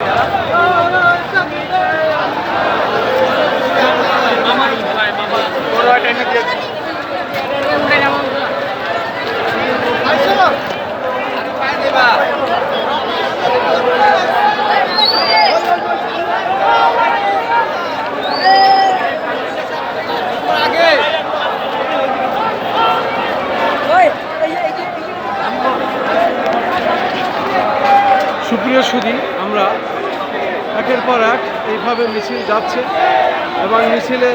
Yeah. সুপ্রিয় সুদী, আমরা একের পর এক এইভাবে মিছিল যাচ্ছে এবং মিছিলে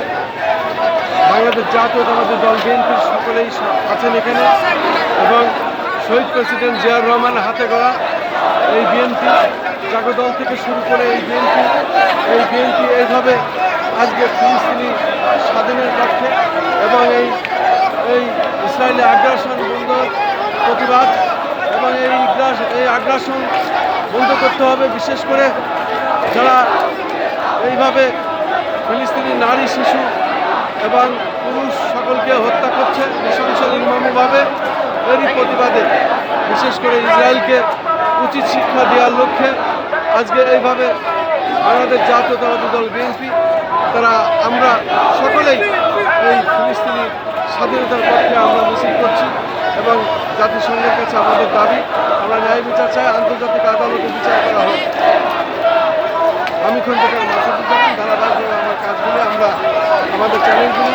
বাংলাদেশ জাতীয়তাবাদী দল বিএনপির সকলেই আছেন এখানে এবং শহীদ প্রেসিডেন্ট জিয়াউর রহমানের হাতে গড়া এই বিএনপি জাগদল থেকে শুরু করে এই বিএনপি এই বিএনপি এইভাবে আজকে ফিলিস্তিনি স্বাধীনের পক্ষে এবং এই এই ইসরায়েলি আগ্রাসন বন্ধ প্রতিবাদ এবং এই এই আগ্রাসন বন্ধ করতে হবে, বিশেষ করে যারা এইভাবে ফিলিস্তিনি নারী, শিশু এবং পুরুষ সকলকে হত্যা করছে নৃশংস নির্মমভাবে এরই প্রতিবাদে, বিশেষ করে ইসরায়েলকে উচিত শিক্ষা দেওয়ার লক্ষ্যে আজকে এইভাবে বাংলাদেশ জাতীয়তাবাদী দল বিএনপি, তারা আমরা সকলেই এই ফিলিস্তিনি স্বাধীনতার পক্ষে আমরা মিছিল করছি এবং জাতিসংঘের কাছে আমাদের দাবি, আমরা ন্যায় বিচার চাই, আন্তর্জাতিক আদালতে বিচার করা হোক। আমি খুব খন্ডকার মাসুদুজ্জামান, ধারাবাহিকভাবে আমার কাজগুলি, আমরা আমাদের চ্যানেলগুলি